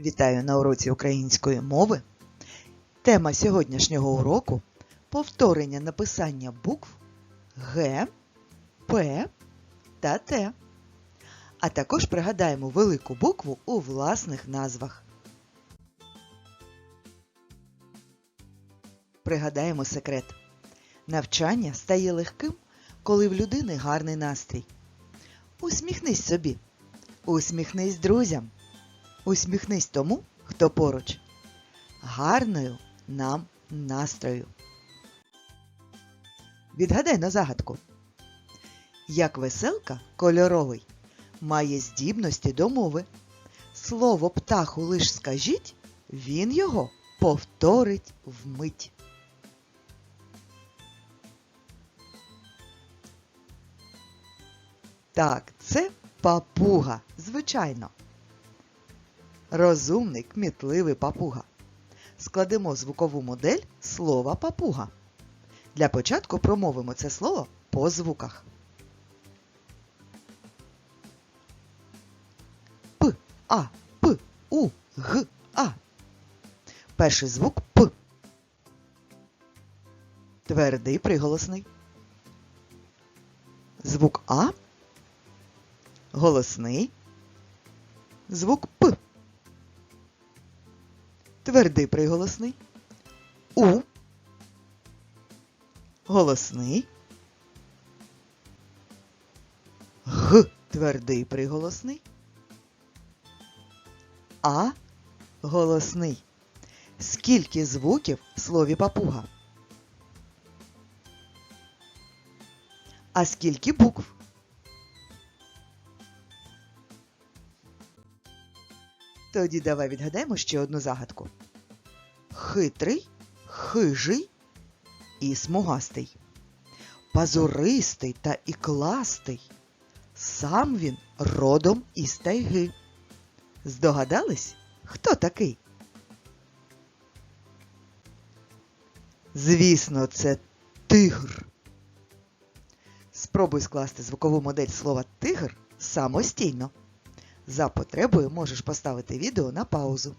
Вітаю на уроці української мови. Тема сьогоднішнього уроку повторення написання букв Г, П та Т. А також пригадаємо велику букву у власних назвах. Пригадаємо секрет. Навчання стає легким, коли в людини гарний настрій. Усміхнись собі. Усміхнись друзям. Усміхнись тому, хто поруч. Гарною нам настрою. Відгадай на загадку. Як веселка кольоровий має здібності до мови. Слово птаху лиш скажіть, він його повторить вмить. Так, це папуга, звичайно. Розумний, кмітливий папуга. Складемо звукову модель слова папуга. Для початку промовимо це слово по звуках. П, А, П, У, Г, А. Перший звук П. Твердий приголосний. Звук А. Голосний. Звук П. Твердий приголосний. У. Голосний. Г. Твердий приголосний. А. Голосний. Скільки звуків в слові папуга? А скільки букв? Тоді давай відгадаємо ще одну загадку. Хитрий, хижий і смугастий. Пазуристий та ікластий. Сам він родом із тайги. Здогадались, хто такий? Звісно, це тигр. Спробуй скласти звукову модель слова тигр самостійно. За потребою можеш поставити відео на паузу.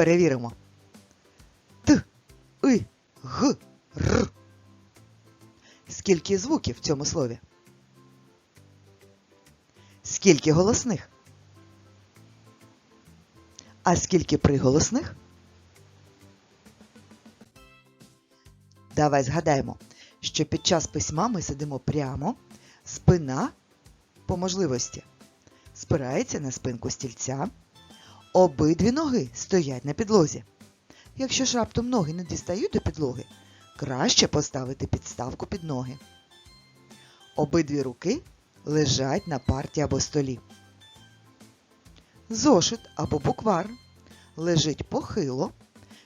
Перевіримо. Т, И, Г, Р. Скільки звуків в цьому слові? Скільки голосних? А скільки приголосних? Давай згадаємо, що під час письма ми сидимо прямо, спина по можливості спирається на спинку стільця, обидві ноги стоять на підлозі. Якщо ж раптом ноги не дістають до підлоги, краще поставити підставку під ноги. Обидві руки лежать на парті або столі. Зошит або буквар лежить похило,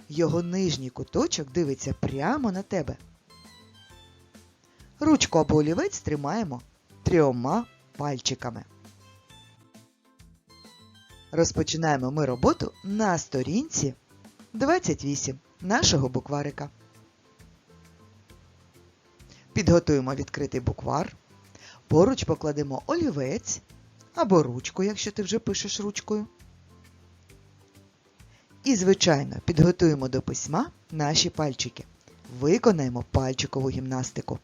його нижній куточок дивиться прямо на тебе. Ручку або олівець тримаємо трьома пальчиками. Розпочинаємо ми роботу на сторінці 28 нашого букварика. Підготуємо відкритий буквар. Поруч покладемо олівець або ручку, якщо ти вже пишеш ручкою. І, звичайно, підготуємо до письма наші пальчики. Виконаємо пальчикову гімнастику.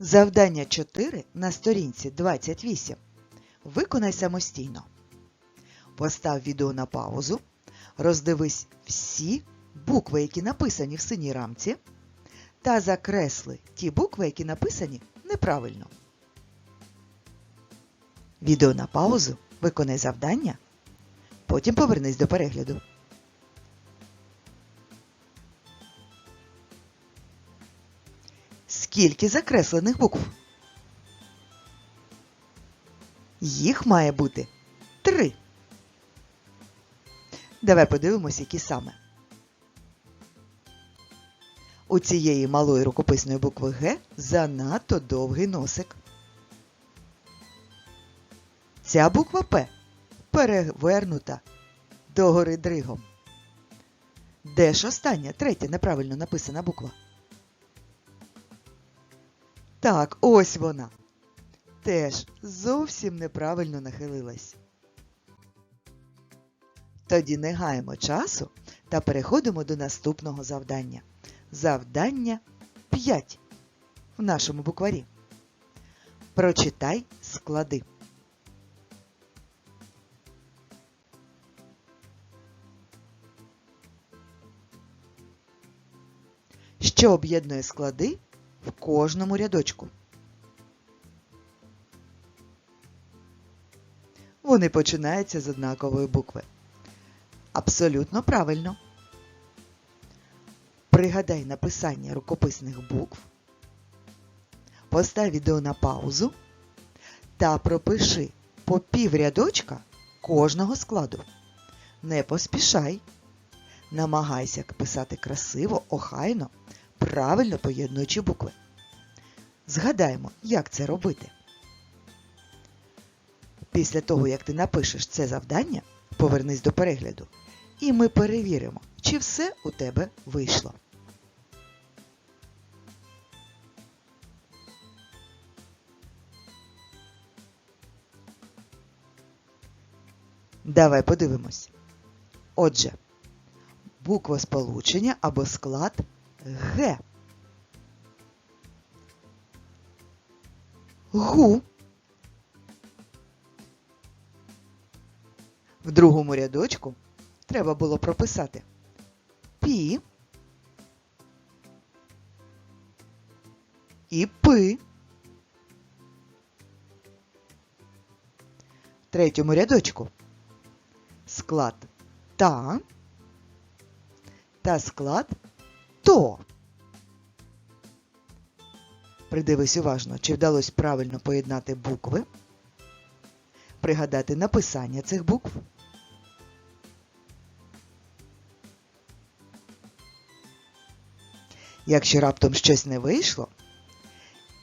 Завдання 4 на сторінці 28. Виконай самостійно. Постав відео на паузу. Роздивись всі букви, які написані в синій рамці, та закресли ті букви, які написані неправильно. Відео на паузу. Виконай завдання. Потім повернись до перегляду. Скільки закреслених букв? Їх має бути три. Давай подивимось, які саме. У цієї малої рукописної букви Г занадто довгий носик. Ця буква П перевернута догори дригом. Де ж остання, третя неправильно написана буква? Так, ось вона. Теж зовсім неправильно нахилилась. Тоді не гаємо часу та переходимо до наступного завдання. Завдання 5 в нашому букварі. Прочитай склади. Що об'єднує склади кожному рядочку? Вони починаються з однакової букви. Абсолютно правильно. Пригадай написання рукописних букв, постав відео на паузу та пропиши по пів рядочка кожного складу. Не поспішай. Намагайся писати красиво, охайно, правильно поєднуючи букви. Згадаємо, як це робити. Після того, як ти напишеш це завдання, повернись до перегляду, і ми перевіримо, чи все у тебе вийшло. Давай подивимось. Отже, буква сполучення або склад Г. Гу. В другому рядочку треба було прописати пі і пи. В третьому рядочку склад та та склад то. Придивись уважно, чи вдалося правильно поєднати букви, пригадати написання цих букв. Якщо раптом щось не вийшло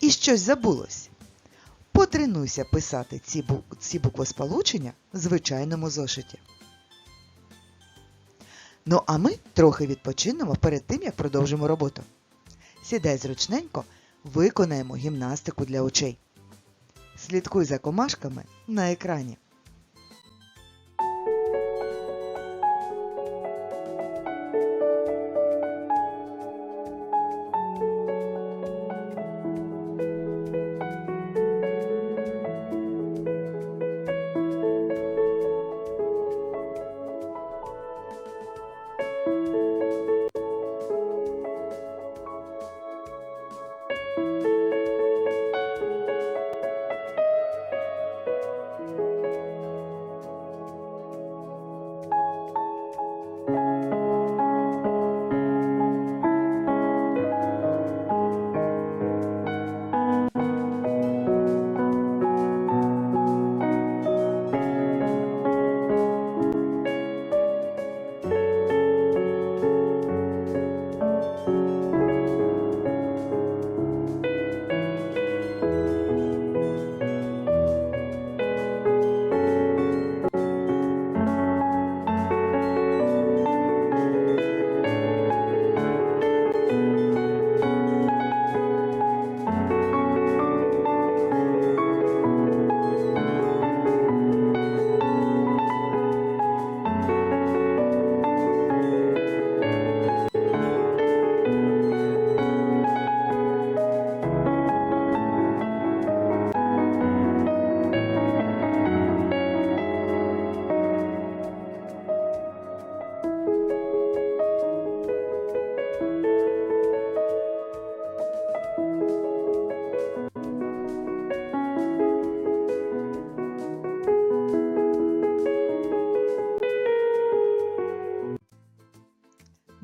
і щось забулось, потренуйся писати ці, бук... ці буквосполучення в звичайному зошиті. Ну а ми трохи відпочинемо перед тим, як продовжимо роботу. Сідай зручненько, виконаємо гімнастику для очей. Слідкуй за комашками на екрані.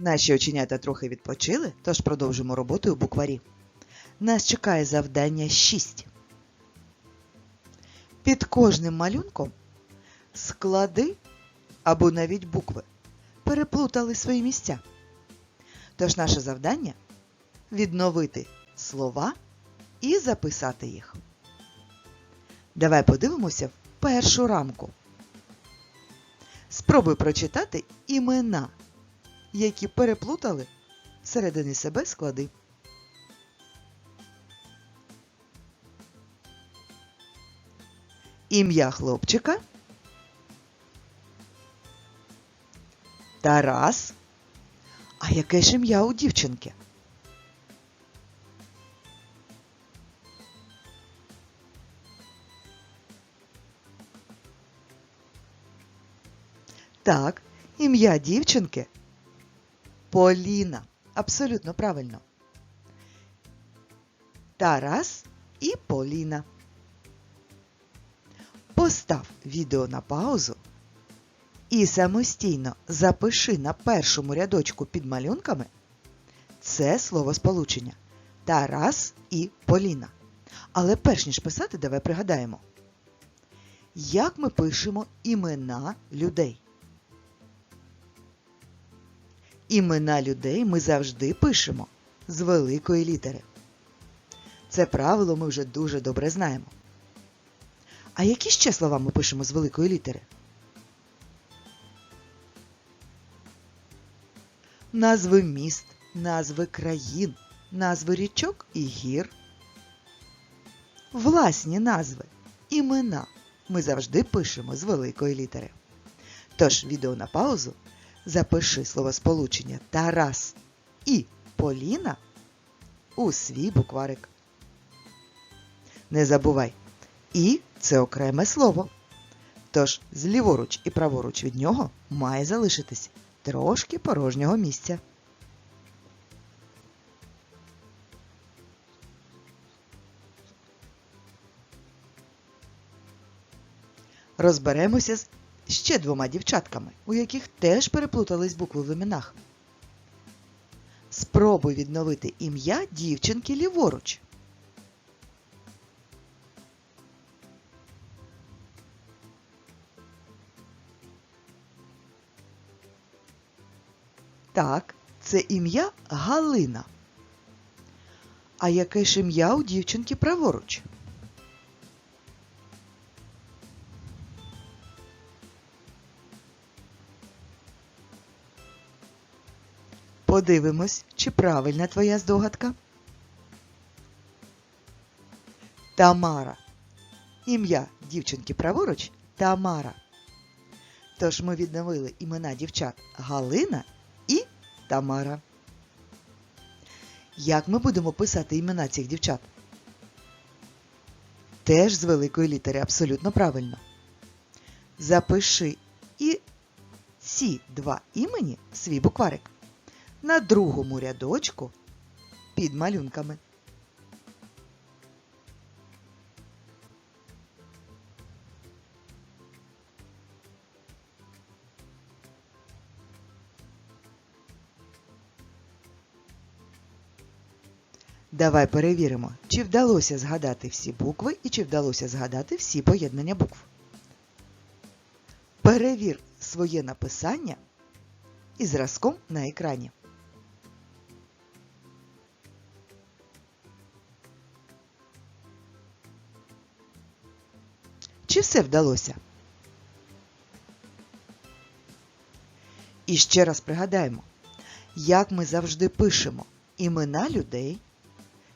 Наші оченята трохи відпочили, тож продовжимо роботу у букварі. Нас чекає завдання 6. Під кожним малюнком склади або навіть букви переплутали свої місця. Тож наше завдання відновити слова і записати їх. Давай подивимося в першу рамку. Спробуй прочитати імена, які переплутали всередині себе склади. Ім'я хлопчика Тарас. А яке ж ім'я у дівчинки? Так, ім'я дівчинки Поліна. Абсолютно правильно. Тарас і Поліна. Постав відео на паузу і самостійно запиши на першому рядочку під малюнками це словосполучення Тарас і Поліна. Але перш ніж писати, давай пригадаємо, як ми пишемо імена людей. Імена людей ми завжди пишемо з великої літери. Це правило ми вже дуже добре знаємо. А які ще слова ми пишемо з великої літери? Назви міст, назви країн, назви річок і гір. Власні назви, імена ми завжди пишемо з великої літери. Тож відео на паузу запиши словосполучення Тарас і Поліна у свій букварик. Не забувай, і це окреме слово. Тож зліворуч і праворуч від нього має залишитись трошки порожнього місця. Розберемося з ще двома дівчатками, у яких теж переплутались букви в іменах. Спробуй відновити ім'я дівчинки ліворуч. Так, це ім'я Галина. А яке ж ім'я у дівчинки праворуч? Подивимось, чи правильна твоя здогадка. Тамара. Ім'я дівчинки праворуч Тамара. Тож ми відновили імена дівчат Галина і Тамара. Як ми будемо писати імена цих дівчат? Теж з великої літери, абсолютно правильно. Запиши і ці два імені в свій букварик на другому рядочку під малюнками. Давай перевіримо, чи вдалося згадати всі букви і чи вдалося згадати всі поєднання букв. Перевір своє написання і зразком на екрані. Все вдалося? І ще раз пригадаємо, як ми завжди пишемо імена людей,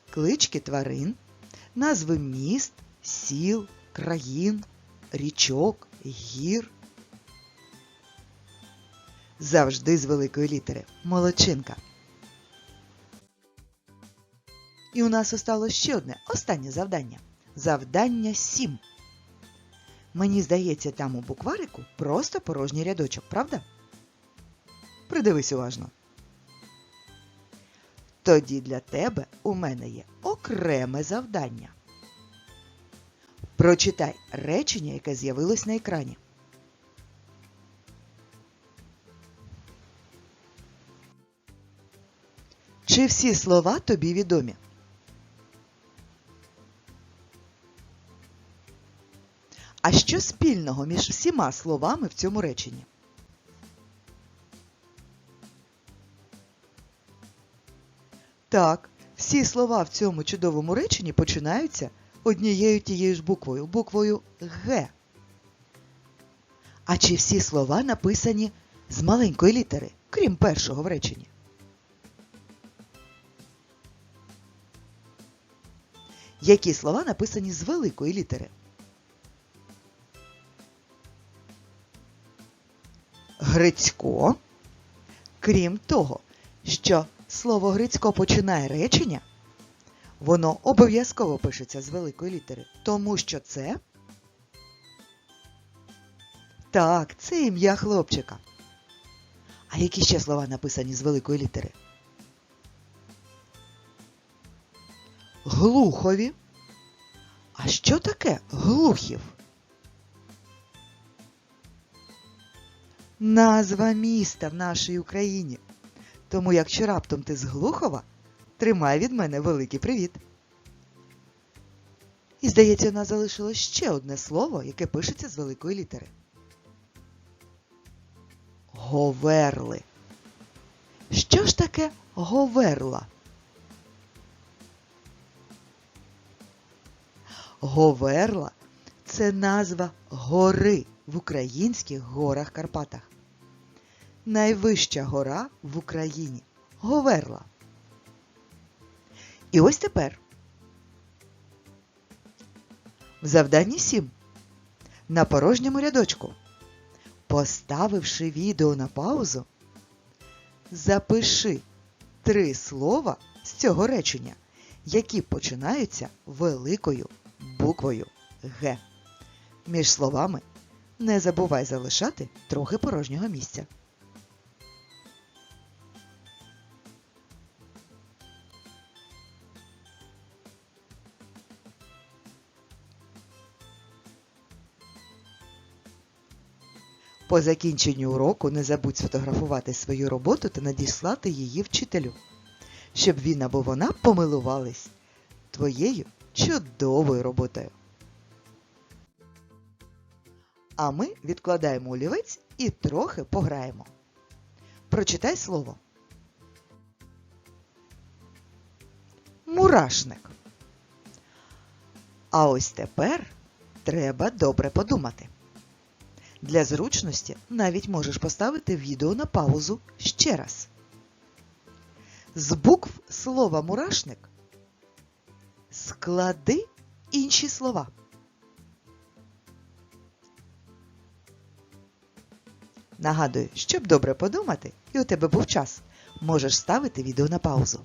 клички тварин, назви міст, сіл, країн, річок, гір. Завжди з великої літери. Молодчинка. І у нас осталось ще одне останнє завдання. Завдання 7. Мені здається, там у букварику просто порожній рядочок, правда? Придивись уважно. Тоді для тебе у мене є окреме завдання. Прочитай речення, яке з'явилось на екрані. Чи всі слова тобі відомі? Що спільного між всіма словами в цьому реченні? Так, всі слова в цьому чудовому реченні починаються однією тією ж буквою, буквою Г. А чи всі слова написані з маленької літери, крім першого в реченні? Які слова написані з великої літери? Грицько. Крім того, що слово Грицько починає речення, воно обов'язково пишеться з великої літери, тому що це. Так, це ім'я хлопчика. А які ще слова написані з великої літери? Глухові. А що таке глухів? Назва міста в нашій Україні. Тому, якщо раптом ти з Глухова, тримай від мене великий привіт. І, здається, у нас залишилось ще одне слово, яке пишеться з великої літери. Говерли. Що ж таке говерла? Говерла це назва гори в українських горах Карпатах. Найвища гора в Україні Говерла. І ось тепер. В завданні 7. На порожньому рядочку. Поставивши відео на паузу, запиши три слова з цього речення, які починаються великою буквою Г. Між словами не забувай залишати трохи порожнього місця. По закінченню уроку не забудь сфотографувати свою роботу та надіслати її вчителю, щоб він або вона помилувались твоєю чудовою роботою. А ми відкладаємо олівець і трохи пограємо. Прочитай слово. Мурашник. А ось тепер треба добре подумати. Для зручності навіть можеш поставити відео на паузу ще раз. З букв слова мурашник склади інші слова. Нагадую, щоб добре подумати, і у тебе був час, можеш ставити відео на паузу.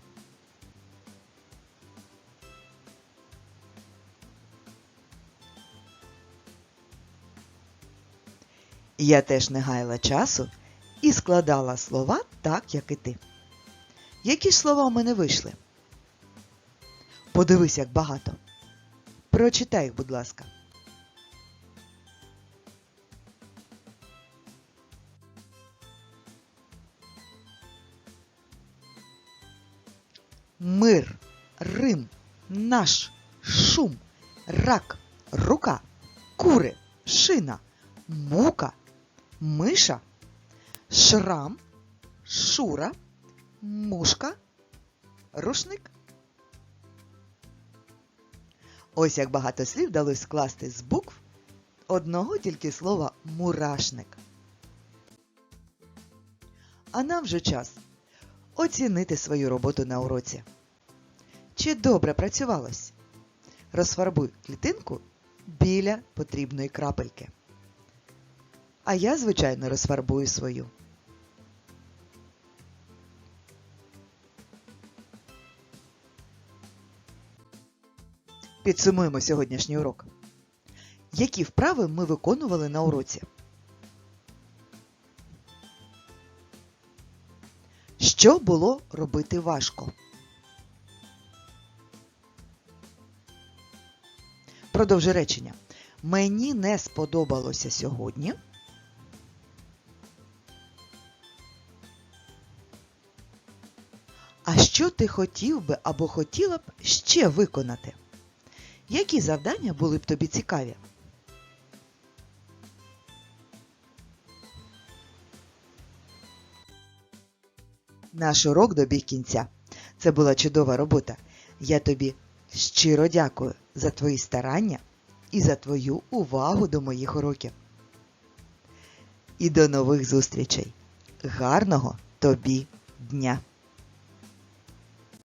Я теж не гаяла часу і складала слова так, як і ти. Які ж слова у мене вийшли? Подивись, як багато. Прочитай їх, будь ласка. Мир, Рим, наш, шум, рак, рука, кури, шина, мука, миша, шрам, шура, мушка, рушник. Ось як багато слів вдалося скласти з букв одного тільки слова мурашник. А нам вже час оцінити свою роботу на уроці. Чи добре працювалось? Розфарбуй клітинку біля потрібної крапельки. А я, звичайно, розфарбую свою. Підсумуємо сьогоднішній урок. Які вправи ми виконували на уроці? Що було робити важко? Продовжи речення. Мені не сподобалося сьогодні. Що ти хотів би або хотіла б ще виконати? Які завдання були б тобі цікаві? Наш урок добіг кінця. Це була чудова робота. Я тобі щиро дякую за твої старання і за твою увагу до моїх уроків. І до нових зустрічей. Гарного тобі дня!